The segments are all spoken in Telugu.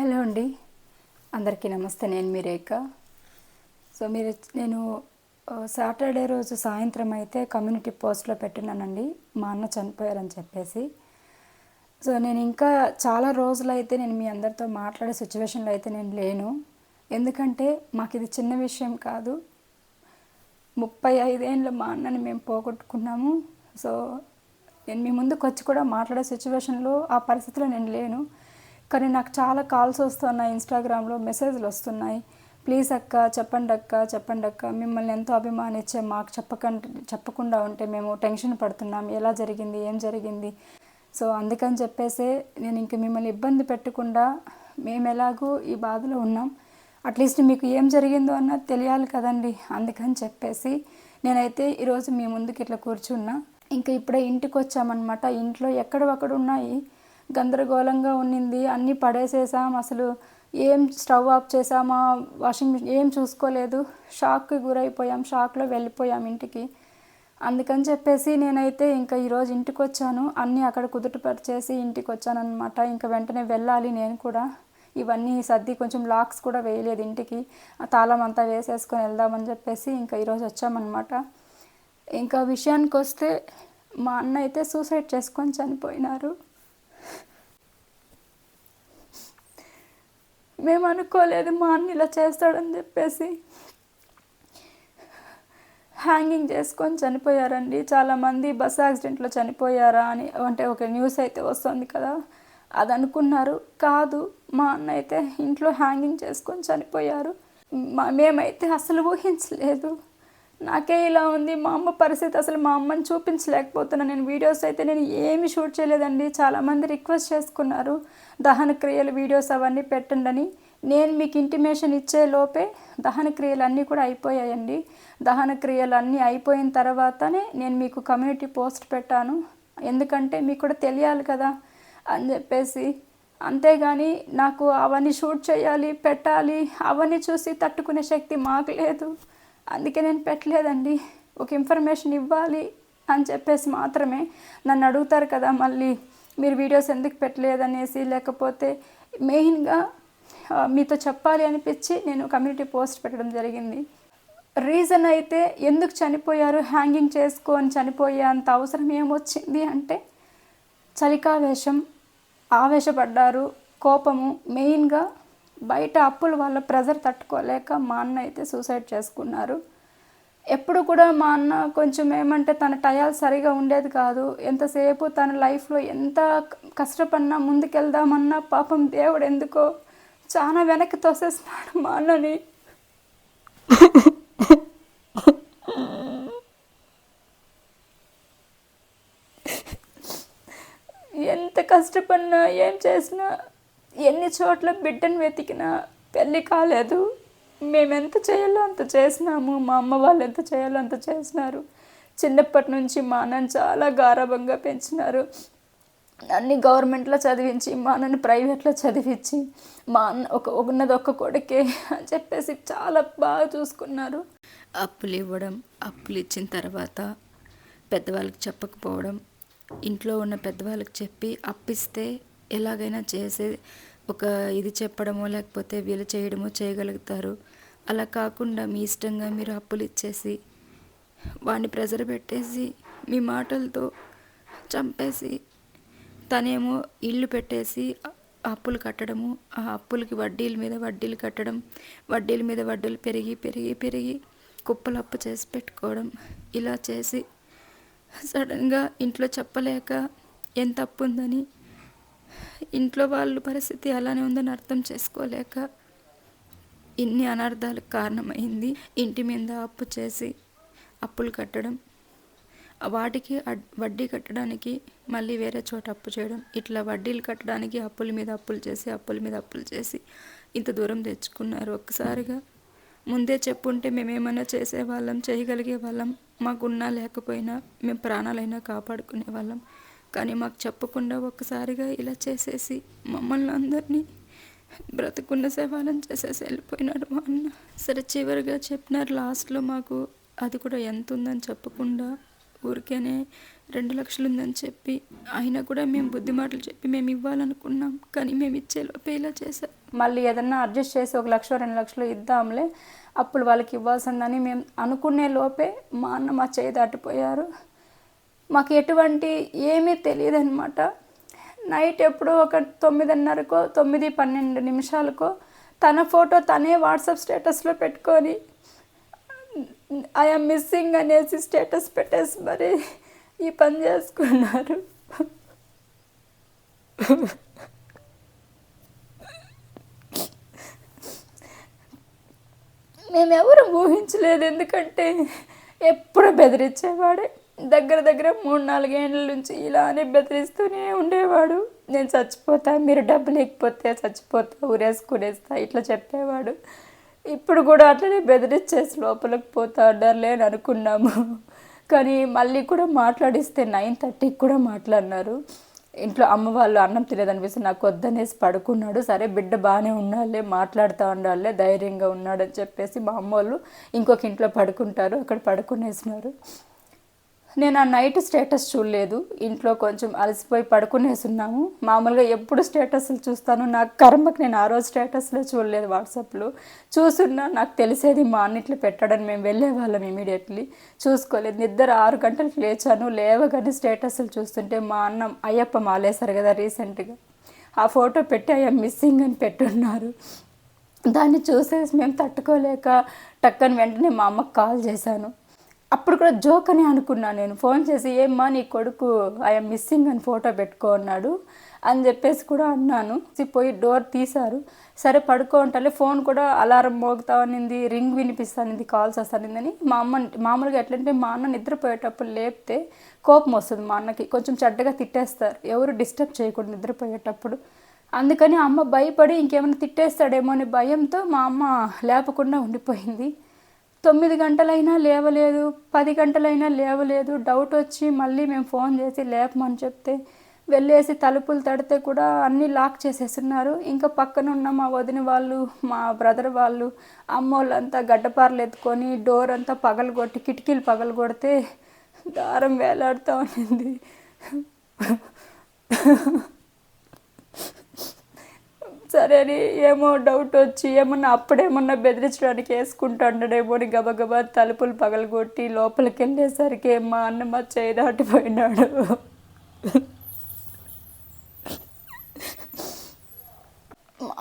హలో అండి. అందరికీ నమస్తే. నేను మీ రేఖ. సో మీరు నేను సాటర్డే రోజు సాయంత్రం అయితే కమ్యూనిటీ పోస్ట్లో పెట్టినానండి. మా అన్న చనిపోయారని చెప్పేసి. సో నేను ఇంకా చాలా రోజులైతే నేను మీ అందరితో మాట్లాడే సిచ్యువేషన్లో అయితే నేను లేను. ఎందుకంటే మాకు ఇది చిన్న విషయం కాదు. ముప్పై ఐదేళ్ళు మా అన్నని మేము పోగొట్టుకున్నాము. సో నేను మీ ముందుకు వచ్చి కూడా మాట్లాడే సిచ్యువేషన్లో ఆ పరిస్థితిలో నేను లేను. కానీ నాకు చాలా కాల్స్ వస్తున్నాయి ఇన్స్టాగ్రామ్లో మెసేజ్లు వస్తున్నాయి. ప్లీజ్ అక్క చెప్పండి అక్క చెప్పండి అక్క. మిమ్మల్ని ఎంతో అభిమానించే మాకు చెప్పకండి చెప్పకుండా ఉంటే మేము టెన్షన్ పడుతున్నాం. ఎలా జరిగింది? ఏం జరిగింది? సో అందుకని చెప్పేసి నేను ఇంక మిమ్మల్ని ఇబ్బంది పెట్టకుండా మేము ఎలాగూ ఈ బాధలో ఉన్నాం. అట్లీస్ట్ మీకు ఏం జరిగిందో అన్న తెలియాలి కదండి. అందుకని చెప్పేసి నేనైతే ఈరోజు మీ ముందుకు ఇట్లా కూర్చున్నా. ఇంకా ఇప్పుడే ఇంటికి వచ్చామన్నమాట ఇంట్లో ఎక్కడొక్కడ ఉన్నాయి గందరగోళంగా ఉన్నింది. అన్నీ పడేసేసాం అసలు ఏం స్టవ్ ఆఫ్ చేసామా వాషింగ్ మిషన్ ఏం చూసుకోలేదు. షాక్కి గురైపోయాం. షాక్లో వెళ్ళిపోయాం ఇంటికి. అందుకని చెప్పేసి నేనైతే ఇంకా ఈరోజు ఇంటికి వచ్చాను అన్నీ అక్కడ కుదుటపరిచేసి ఇంటికి వచ్చాను అనమాట ఇంకా వెంటనే వెళ్ళాలి నేను కూడా. ఇవన్నీ సర్ది కొంచెం లాక్స్ కూడా వేయలేదు ఇంటికి. తాళం అంతా వేసేసుకొని వెళ్దామని చెప్పేసి ఇంకా ఈరోజు వచ్చామన్నమాట. ఇంకా విషయానికి వస్తే మా అన్న అయితే సూసైడ్ చేసుకొని చనిపోయినారు. మేము అనుకోలేదు మా అన్న ఇలా చేస్తాడని చెప్పేసి హ్యాంగింగ్ చేసుకొని చనిపోయారండి. చాలామంది బస్ యాక్సిడెంట్లో చనిపోయారా అని అంటే ఒక న్యూస్ అయితే వస్తుంది కదా అది అనుకున్నారు. కాదు మా అన్న అయితే ఇంట్లో హ్యాంగింగ్ చేసుకొని చనిపోయారు. మా మేమైతే అసలు ఊహించలేదు. నాకే ఇలా ఉంది. మా అమ్మ పరిస్థితి అసలు మా అమ్మని చూపించలేకపోతున్నా. నేను వీడియోస్ అయితే నేను ఏమి షూట్ చేయలేదండి. చాలామంది రిక్వెస్ట్ చేసుకున్నారు దహన క్రియలు వీడియోస్ అవన్నీ పెట్టండి అని నేను మీకు ఇంటిమేషన్ ఇచ్చే లోపే దహన క్రియలు అన్నీ కూడా అయిపోయాయండి. దహన క్రియలు అన్నీ అయిపోయిన తర్వాతనే నేను మీకు కమ్యూనిటీ పోస్ట్ పెట్టాను. ఎందుకంటే మీకు కూడా తెలియాలి కదా అని చెప్పేసి. అంతేగాని నాకు అవన్నీ షూట్ చేయాలి పెట్టాలి అవన్నీ చూసి తట్టుకునే శక్తి మాకు లేదు. అందుకే నేను పెట్టలేదండి. ఒక ఇన్ఫర్మేషన్ ఇవ్వాలి అని చెప్పేసి మాత్రమే నన్ను అడుగుతారు కదా మళ్ళీ మీరు వీడియోస్ ఎందుకు పెట్టలేదనేసి లేకపోతే మెయిన్గా మీతో చెప్పాలి అనిపించి నేను కమ్యూనిటీ పోస్ట్ పెట్టడం జరిగింది. రీజన్ అయితే ఎందుకు చనిపోయారు హ్యాంగింగ్ చేసుకొని చనిపోయే అంత అవసరం ఏమొచ్చింది అంటే చలికావేశం ఆవేశపడ్డారు కోపము మెయిన్గా బయట అప్పుల వాళ్ళ ప్రెజర్ తట్టుకోలేక మా అన్న అయితే సూసైడ్ చేసుకున్నారు. ఎప్పుడు కూడా మా అన్న కొంచెం ఏమంటే తన టయాలు సరిగా ఉండేది కాదు. ఎంతసేపు తన లైఫ్లో ఎంత కష్టపడినా ముందుకెళ్దామన్నా పాపం దేవుడు ఎందుకో చాలా వెనక్కి తోసేస్తున్నాడు మా అన్నని. ఎంత కష్టపడినా ఏం చేసినా ఎన్ని చోట్ల బిడ్డను వెతికినా పెళ్ళి కాలేదు. మేము ఎంత చేయాలో అంత చేసినాము. మా అమ్మ వాళ్ళు ఎంత చేయాలో అంత చేసినారు. చిన్నప్పటి నుంచి మా అన్నని చాలా గారాభంగా పెంచినారు. అన్ని గవర్నమెంట్లో చదివించి మా అన్నని ప్రైవేట్లో చదివించి మా అన్న ఒక ఉన్నది ఒక్క కొడుకే అని చెప్పేసి చాలా బాగా చూసుకున్నారు. అప్పులు ఇవ్వడం అప్పులు ఇచ్చిన తర్వాత పెద్దవాళ్ళకి చెప్పకపోవడం ఇంట్లో ఉన్న పెద్దవాళ్ళకి చెప్పి అప్పిస్తే ఎలాగైనా చేసే ఒక ఇది చెప్పడమో లేకపోతే వీలు చేయడమో చేయగలుగుతారు. అలా కాకుండా మీ ఇష్టంగా మీరు అప్పులు ఇచ్చేసి వాడిని ప్రెజర్ పెట్టేసి మీ మాటలతో చంపేసి తనేమో ఇల్లు పెట్టేసి అప్పులు కట్టడము ఆ అప్పులకి వడ్డీల మీద వడ్డీలు కట్టడం వడ్డీల మీద వడ్డీలు పెరిగి పెరిగి పెరిగి కుప్పలు అప్పు చేసి పెట్టుకోవడం ఇలా చేసి సడన్గా ఇంట్లో చెప్పలేక ఎంత అప్పు ఉందని ఇంట్లో వాళ్ళ పరిస్థితి అలానే ఉందని అర్థం చేసుకోలేక ఇన్ని అనర్థాలకు కారణమైంది. ఇంటి మీద అప్పు చేసి అప్పులు కట్టడం వాటికి అడ్- వడ్డీ కట్టడానికి మళ్ళీ వేరే చోట అప్పు చేయడం ఇట్లా వడ్డీలు కట్టడానికి అప్పుల మీద అప్పులు చేసి అప్పుల మీద అప్పులు చేసి ఇంత దూరం తెచ్చుకున్నారు. ఒక్కసారిగా ముందే చెప్పుంటే మేమేమైనా చేసేవాళ్ళం చేయగలిగే వాళ్ళం మాకున్నా లేకపోయినా మేము ప్రాణాలైనా కాపాడుకునే వాళ్ళం. కానీ మాకు చెప్పకుండా ఒక్కసారిగా ఇలా చేసేసి మమ్మల్ని అందరినీ బ్రతుకున్న సేవాలం చేసేసి వెళ్ళిపోయినాడు మా అన్న. సరే చివరిగా చెప్పినారు లాస్ట్లో మాకు అది కూడా ఎంత ఉందని చెప్పకుండా ఊరికేనే రెండు లక్షలు ఉందని చెప్పి అయినా కూడా మేము బుద్ధి మాటలు చెప్పి మేము ఇవ్వాలనుకున్నాం కానీ మేము ఇచ్చేలోపే ఇలా చేసాం మళ్ళీ ఏదన్నా అడ్జస్ట్ చేసి ఒక లక్ష రెండు లక్షలు ఇద్దాంలే అప్పుడు వాళ్ళకి ఇవ్వాల్సిందని మేము అనుకునే లోపే మా అన్న మా చేయి దాటిపోయారు. మాకు ఎటువంటి ఏమీ తెలియదు అనమాట నైట్ ఎప్పుడో ఒక తొమ్మిదిన్నరకో తొమ్మిది పన్నెండు నిమిషాలకో తన ఫోటో తనే వాట్సాప్ స్టేటస్లో పెట్టుకొని ఐఎమ్ మిస్సింగ్ అనేసి స్టేటస్ పెట్టేసి మరి ఈ పని చేసుకున్నారు. మేమెవరు ఊహించలేదు ఎందుకంటే ఎప్పుడు బెదిరించేవాడే. దగ్గర దగ్గర మూడు నాలుగేండ్ల నుంచి ఇలానే బెదిరిస్తూనే ఉండేవాడు. నేను చచ్చిపోతా మీరు డబ్బు లేకపోతే చచ్చిపోతా ఊరేసుకునేస్తా ఇట్లా చెప్పేవాడు. ఇప్పుడు కూడా అట్లనే బెదిరించేసి లోపలికి పోతా అడ్డర్లే అని అనుకున్నాము. కానీ మళ్ళీ కూడా మాట్లాడిస్తే నైన్ థర్టీకి కూడా మాట్లాడినారు. ఇంట్లో అమ్మ వాళ్ళు అన్నం తినేదనిపిస్తే నాకు వద్దనేసి పడుకున్నాడు. సరే బిడ్డ బాగానే ఉండాలే మాట్లాడుతూ ఉండాలే ధైర్యంగా ఉన్నాడని చెప్పేసి మా అమ్మ వాళ్ళు ఇంకొక ఇంట్లో పడుకుంటారు అక్కడ పడుకునేసినారు. నేను ఆ నైట్ స్టేటస్ చూడలేదు. ఇంట్లో కొంచెం అలసిపోయి పడుకునేసి ఉన్నాము మామూలుగా ఎప్పుడు స్టేటస్లు చూస్తాను. నాకు కర్మకు నేను ఆ రోజు స్టేటస్లో చూడలేదు వాట్సాప్లో. చూసున్నా నాకు తెలిసేది మా అన్నిట్లో పెట్టాడని మేము వెళ్ళే వాళ్ళం ఇమీడియట్లీ. చూసుకోలేదు. నిద్ర ఆరు గంటలకు లేచాను. లేవగానే స్టేటస్లు చూస్తుంటే మా అన్న అయ్యప్ప మాలేశారు కదా రీసెంట్గా. ఆ ఫోటో పెట్టి అయ్యా మిస్సింగ్ అని పెట్టున్నారు. దాన్ని చూసేసి మేము తట్టుకోలేక టక్కని వెంటనే మా అమ్మకి కాల్ చేశాను. అప్పుడు కూడా జోక్ అని అనుకున్నాను నేను. ఫోన్ చేసి ఏమ్మా నీ కొడుకు ఐఎమ్ మిస్సింగ్ అని ఫోటో పెట్టుకో అన్నాడు. అని చెప్పేసి కూడా అన్నాను. పోయి డోర్ తీశారు. సరే పడుకో ఉంటాలే ఫోన్ కూడా అలారం మోగుతా అనింది. రింగ్ వినిపిస్తానింది కాల్స్ వస్తానిందని మా అమ్మ మామూలుగా ఎట్లంటే మా అన్న నిద్రపోయేటప్పుడు లేపితే కోపం వస్తుంది మా అన్నకి. కొంచెం చెడ్డగా తిట్టేస్తారు. ఎవరు డిస్టర్బ్ చేయకూడదు నిద్రపోయేటప్పుడు. అందుకని అమ్మ భయపడి ఇంకేమైనా తిట్టేస్తాడేమో అని భయంతో మా అమ్మ లేపకుండా ఉండిపోయింది. తొమ్మిది గంటలైనా లేవలేదు పది గంటలైనా లేవలేదు. డౌట్ వచ్చి మళ్ళీ మేము ఫోన్ చేసి లేపమని చెప్తే వెళ్ళేసి తలుపులు తడితే కూడా అన్నీ లాక్ చేసేస్తున్నారు. ఇంకా పక్కన ఉన్న మా వదిన వాళ్ళు మా బ్రదర్ వాళ్ళు అమ్మోళ్ళంతా గడ్డపారలు ఎత్తుకొని డోర్ అంతా పగలగొట్టి కిటికీలు పగలగొడితే దారం వేలాడుతూ ఉండింది. సరే అని ఏమో డౌట్ వచ్చి ఏమన్నా అప్పుడేమన్నా బెదిరించడానికి వేసుకుంటాడేమో అని గబగబా తలుపులు పగలగొట్టి లోపలికి వెళ్ళేసరికి మా అన్న మా చేయి దాటిపోయినాడు.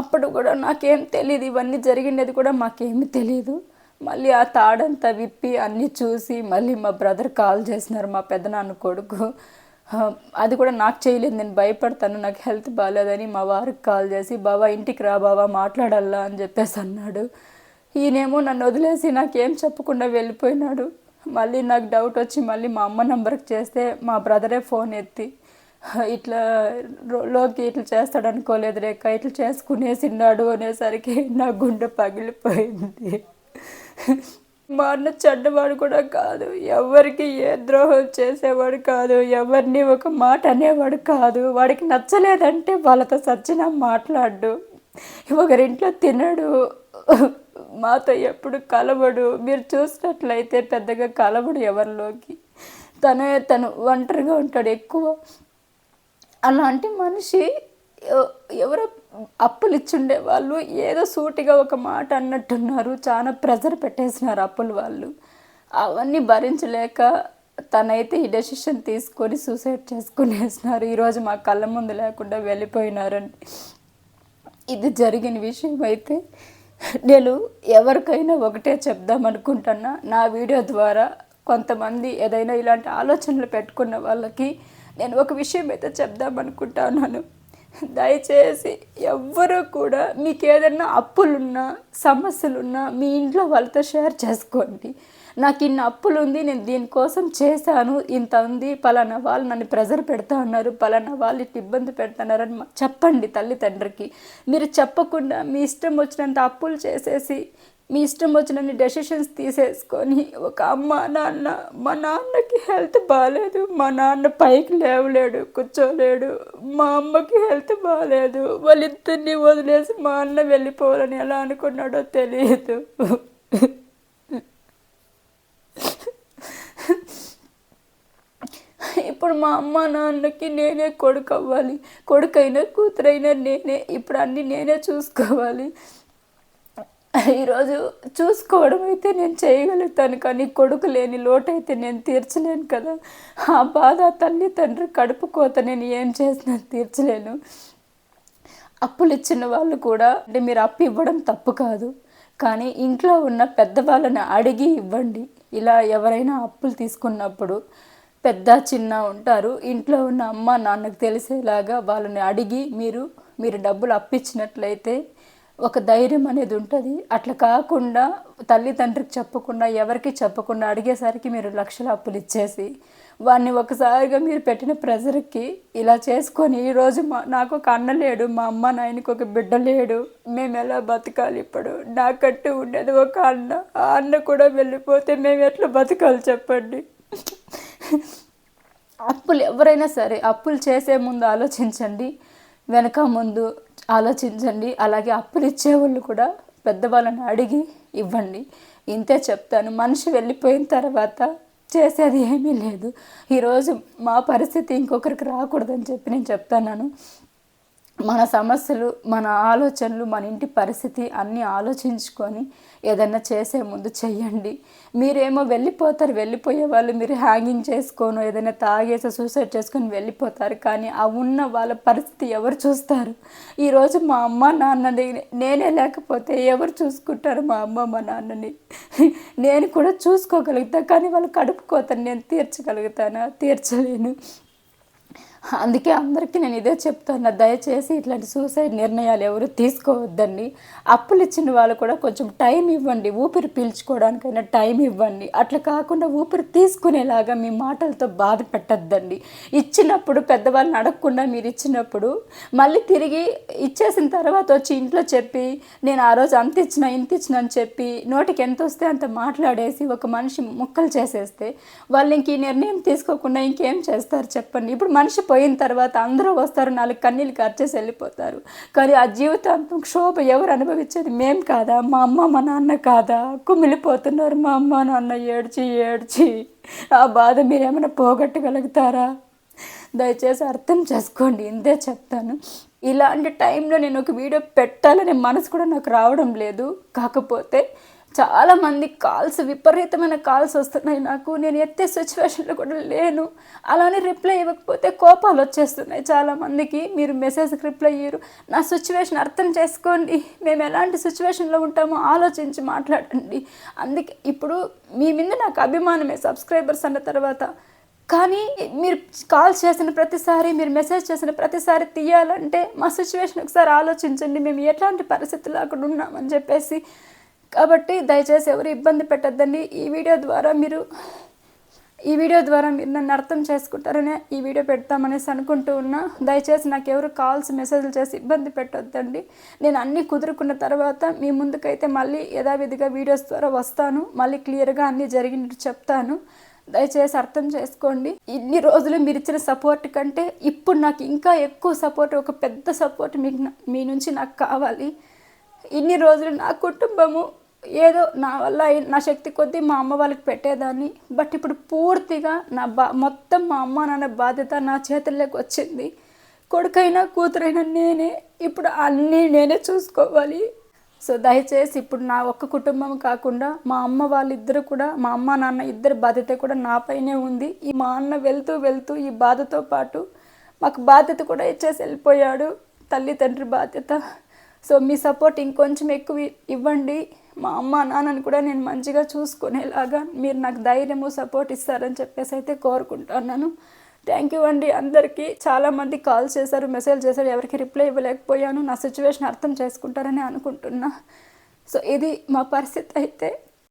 అప్పుడు కూడా నాకేం తెలియదు ఇవన్నీ జరిగినది కూడా మాకేమీ తెలియదు మళ్ళీ ఆ తాడంతా విప్పి అన్నీ చూసి మళ్ళీ మా బ్రదర్ కాల్ చేసినారు మా పెద్దనాన్న కొడుకు. అది కూడా నాకు చేయలేదు నేను భయపడతాను నాకు హెల్త్ బాగాలేదని మా వారికి కాల్ చేసి బావా ఇంటికి రా బావా మాట్లాడాలా? అని చెప్పేసి అన్నాడు. ఈయనేమో నన్ను వదిలేసి నాకేం చెప్పకుండా వెళ్ళిపోయినాడు. మళ్ళీ నాకు డౌట్ వచ్చి మళ్ళీ మా అమ్మ నంబర్కి చేస్తే మా బ్రదరే ఫోన్ ఎత్తి ఇట్లా లోకి ఇట్లా చేస్తాడు అనుకోలేదు రేఖ ఇట్లా చేసుకునేసిన్నాడు అనేసరికి నా గుండె పగిలిపోయింది. మా అన్న చెడ్డవాడు కూడా కాదు. ఎవరికి ఏ ద్రోహం చేసేవాడు కాదు. ఎవరిని ఒక మాట అనేవాడు కాదు. వాడికి నచ్చలేదంటే వాళ్ళతో సచ్చిన మాట్లాడు. ఒకరింట్లో తినడు. మాతో ఎప్పుడు కలవడు. మీరు చూసినట్లయితే పెద్దగా కలవడు ఎవరిలోకి. తనే తను ఒంటరిగా ఉంటాడు ఎక్కువ. అలాంటి మనిషి ఎవరో అప్పులు ఇచ్చుండే వాళ్ళు ఏదో సూటిగా ఒక మాట అన్నట్టున్నారు. చాలా ప్రెజర్ పెట్టేసినారు అప్పుల వాళ్ళు. అవన్నీ భరించలేక తనైతే ఈ డెసిషన్ తీసుకొని సూసైడ్ చేసుకునేసినారు. ఈరోజు మా కళ్ళ ముందు లేకుండా వెళ్ళిపోయినారండి ఇది జరిగిన విషయం అయితే నేను ఎవరికైనా ఒకటే చెప్దాం అనుకుంటున్నా నా వీడియో ద్వారా కొంతమంది ఏదైనా ఇలాంటి ఆలోచనలు పెట్టుకున్న వాళ్ళకి నేను ఒక విషయం అయితే చెప్దాం అనుకుంటున్నాను దయచేసి ఎవ్వరూ కూడా మీకు ఏదైనా అప్పులున్నా సమస్యలున్నా మీ ఇంట్లో వాళ్ళతో షేర్ చేసుకోండి. నాకు ఇన్ని అప్పులు ఉంది నేను దీనికోసం చేశాను ఇంత ఉంది పలానా వాళ్ళు నన్ను ప్రెజర్ పెడతా ఉన్నారు పలానా వాళ్ళు ఇట్లా ఇబ్బంది పెడుతున్నారని మా- చెప్పండి తల్లిదండ్రికి మీరు చెప్పకుండా మీ ఇష్టం వచ్చినంత అప్పులు చేసేసి మీ ఇష్టం వచ్చినన్ని డెసిషన్స్ తీసేసుకొని ఒక అమ్మ నాన్న మా నాన్నకి హెల్త్ బాగాలేదు మా నాన్న పైకి లేవలేడు కూర్చోలేడు మా అమ్మకి హెల్త్ బాగాలేదు వాళ్ళిద్దరిని వదిలేసి మా అన్న వెళ్ళిపోవాలని ఎలా అనుకున్నాడో తెలియదు. ఇప్పుడు ఇప్పుడు మా అమ్మ నాన్నకి నేనే కొడుకు అవ్వాలి కొడుకైనా కూతురైనా నేనే. ఇప్పుడు అన్నీ నేనే చూసుకోవాలి. ఈరోజు చూసుకోవడం అయితే నేను చేయగలుగుతాను కానీ కొడుకు లేని లోటైతే నేను తీర్చలేను కదా. ఆ బాధ తల్లి తండ్రి కడుపు కోత నేను ఏం చేసినా తీర్చలేను. అప్పులు ఇచ్చిన వాళ్ళు కూడా అంటే మీరు అప్పు ఇవ్వడం తప్పు కాదు కానీ ఇంట్లో ఉన్న పెద్దవాళ్ళని అడిగి ఇవ్వండి. ఇలా ఎవరైనా అప్పులు తీసుకున్నప్పుడు పెద్ద చిన్న ఉంటారు. ఇంట్లో ఉన్న అమ్మ నాన్నకు తెలిసేలాగా వాళ్ళని అడిగి మీరు మీరు డబ్బులు అప్పించినట్లయితే ఒక ధైర్యం అనేది ఉంటుంది. అట్లా కాకుండా తల్లిదండ్రికి చెప్పకుండా ఎవరికి చెప్పకుండా అడిగేసరికి మీరు లక్షల అప్పులు ఇచ్చేసి వాడిని ఒకసారిగా మీరు పెట్టిన ప్రెజర్కి ఇలా చేసుకొని ఈరోజు మా నాకు ఒక అన్న లేడు మా అమ్మ నాయనకి ఒక బిడ్డ లేడు మేము ఎలా బతకాలి ఇప్పుడు? నాకంటూ ఉండేది ఒక అన్న ఆ అన్న కూడా వెళ్ళిపోతే మేము ఎట్లా బతకాలి చెప్పండి? అప్పులు ఎవరైనా సరే అప్పులు చేసే ముందు ఆలోచించండి. వెనక ముందు ఆలోచించండి. అలాగే అప్పులు ఇచ్చేవాళ్ళు కూడా పెద్దవాళ్ళని అడిగి ఇవ్వండి. ఇంతే చెప్తాను. మనిషి వెళ్ళిపోయిన తర్వాత చేసేది ఏమీ లేదు. ఈరోజు మా పరిస్థితి ఇంకొకరికి రాకూడదని చెప్పి నేను చెప్తాను మన సమస్యలు మన ఆలోచనలు మన ఇంటి పరిస్థితి అన్నీ ఆలోచించుకొని ఏదన్నా చేసే ముందు చెయ్యండి. మీరేమో వెళ్ళిపోతారు వెళ్ళిపోయే వాళ్ళు మీరు హ్యాంగింగ్ చేసుకోను ఏదైనా తాగేసి సూసైడ్ చేసుకొని వెళ్ళిపోతారు. కానీ ఆ ఉన్న వాళ్ళ పరిస్థితి ఎవరు చూస్తారు? ఈరోజు మా అమ్మ నాన్నని నేనే లేకపోతే ఎవరు చూసుకుంటారు మా అమ్మ మా నాన్నని? నేను కూడా చూసుకోగలుగుతా కానీ వాళ్ళు కడుపుకోతాను నేను తీర్చగలుగుతానా? తీర్చలేను. అందుకే అందరికీ నేను ఇదే చెప్తాను దయచేసి ఇట్లాంటి సూసైడ్ నిర్ణయాలు ఎవరు తీసుకోవద్దండి. అప్పులు ఇచ్చిన వాళ్ళు కూడా కొంచెం టైం ఇవ్వండి ఊపిరి పీల్చుకోవడానికైనా టైం ఇవ్వండి. అట్లా కాకుండా ఊపిరి తీసుకునేలాగా మీ మాటలతో బాధ పెట్టద్దండి. ఇచ్చినప్పుడు పెద్దవాళ్ళని అడగకుండా మీరు ఇచ్చినప్పుడు మళ్ళీ తిరిగి ఇచ్చేసిన తర్వాత వచ్చి ఇంట్లో చెప్పి నేను ఆ రోజు అంత ఇచ్చిన ఇంత ఇచ్చిన అని చెప్పి నోటికి ఎంత వస్తే అంత మాట్లాడేసి ఒక మనిషి ముక్కలు చేసేస్తే వాళ్ళు ఇంక ఈ నిర్ణయం తీసుకోకుండా ఇంకేం చేస్తారు చెప్పండి. ఇప్పుడు మనిషి పోయిన తర్వాత అందరూ వస్తారు నాలుగు కన్నీళ్ళు ఖర్చేసి వెళ్ళిపోతారు. కానీ ఆ జీవితాంతం క్షోభ ఎవరు అనుభవించేది మేం కాదా? మా అమ్మ మా నాన్న కాదా? కుమిలిపోతున్నారు మా అమ్మ నాన్న ఏడ్చి ఏడ్చి. ఆ బాధ మీరేమైనా పోగొట్టగలుగుతారా? దయచేసి అర్థం చేసుకోండి ఇంతే చెప్తాను. ఇలాంటి టైంలో నేను ఒక వీడియో పెట్టాలనే మనసు కూడా నాకు రావడం లేదు. కాకపోతే చాలామంది కాల్స్ విపరీతమైన కాల్స్ వస్తున్నాయి నాకు. నేను ఎత్తే సిచ్యువేషన్లో కూడా లేను. అలానే రిప్లై ఇవ్వకపోతే కోపాలు వచ్చేస్తున్నాయి చాలామందికి. మీరు మెసేజ్కి రిప్లై ఇయ్యరు. నా సిచ్యువేషన్ అర్థం చేసుకోండి. మేము ఎలాంటి సిచ్యువేషన్లో ఉంటామో ఆలోచించి మాట్లాడండి. అందుకే ఇప్పుడు మీ మీద నాకు అభిమానమే సబ్స్క్రైబర్స్ అన్న తర్వాత. కానీ మీరు కాల్ చేసిన ప్రతిసారి మీరు మెసేజ్ చేసిన ప్రతిసారి తీయాలంటే మా సిచ్యువేషన్ ఒకసారి ఆలోచించండి. మేము ఎట్లాంటి పరిస్థితులు అక్కడ ఉన్నామని చెప్పేసి కాబట్టి దయచేసి ఎవరు ఇబ్బంది పెట్టద్దండి. ఈ వీడియో ద్వారా మీరు ఈ వీడియో ద్వారా మీరు నన్ను అర్థం చేసుకుంటారనే ఈ వీడియో పెడతామనేసి అనుకుంటూ ఉన్నా దయచేసి నాకు ఎవరు కాల్స్ మెసేజ్లు చేసి ఇబ్బంది పెట్టొద్దండి. నేను అన్నీ కుదురుకున్న తర్వాత మీ ముందుకైతే మళ్ళీ యథావిధిగా వీడియోస్ ద్వారా వస్తాను. మళ్ళీ క్లియర్గా అన్నీ జరిగినట్టు చెప్తాను. దయచేసి అర్థం చేసుకోండి. ఇన్ని రోజులు మీరు ఇచ్చిన సపోర్ట్ కంటే ఇప్పుడు నాకు ఇంకా ఎక్కువ సపోర్ట్ ఒక పెద్ద సపోర్ట్ మీకు మీ నుంచి నాకు కావాలి. ఇన్ని రోజులు నా కుటుంబము ఏదో నా వల్ల నా శక్తి కొద్దీ మా అమ్మ వాళ్ళకి పెట్టేదాన్ని. బట్ ఇప్పుడు పూర్తిగా నా బా మొత్తం మా అమ్మ నాన్న బాధ్యత నా చేతుల్లోకి వచ్చింది. కొడుకైనా కూతురైనా నేనే. ఇప్పుడు అన్నీ నేనే చూసుకోవాలి. సో దయచేసి ఇప్పుడు నా ఒక్క కుటుంబం కాకుండా మా అమ్మ వాళ్ళిద్దరు కూడా మా అమ్మ నాన్న ఇద్దరు బాధ్యత కూడా నాపైనే ఉంది. ఈ మా అన్న వెళ్తూ వెళ్తూ ఈ బాధతో పాటు మాకు బాధ్యత కూడా ఇచ్చేసి వెళ్ళిపోయాడు. తల్లి తండ్రి బాధ్యత. సో మీ సపోర్ట్ ఇంకొంచెం ఎక్కువ ఇవ్వండి. మా అమ్మ నాన్నని కూడా నేను మంచిగా చూసుకునేలాగా మీరు నాకు ధైర్యము సపోర్ట్ ఇస్తారని చెప్పేసి అయితే కోరుకుంటున్నాను. థ్యాంక్ యూ అండి. అందరికీ చాలామంది కాల్ చేశారు మెసేజ్ చేశారు ఎవరికి రిప్లై ఇవ్వలేకపోయాను. నా సిచ్యువేషన్ అర్థం చేసుకుంటారని అనుకుంటున్నా. సో ఇది మా పరిస్థితి అయితే.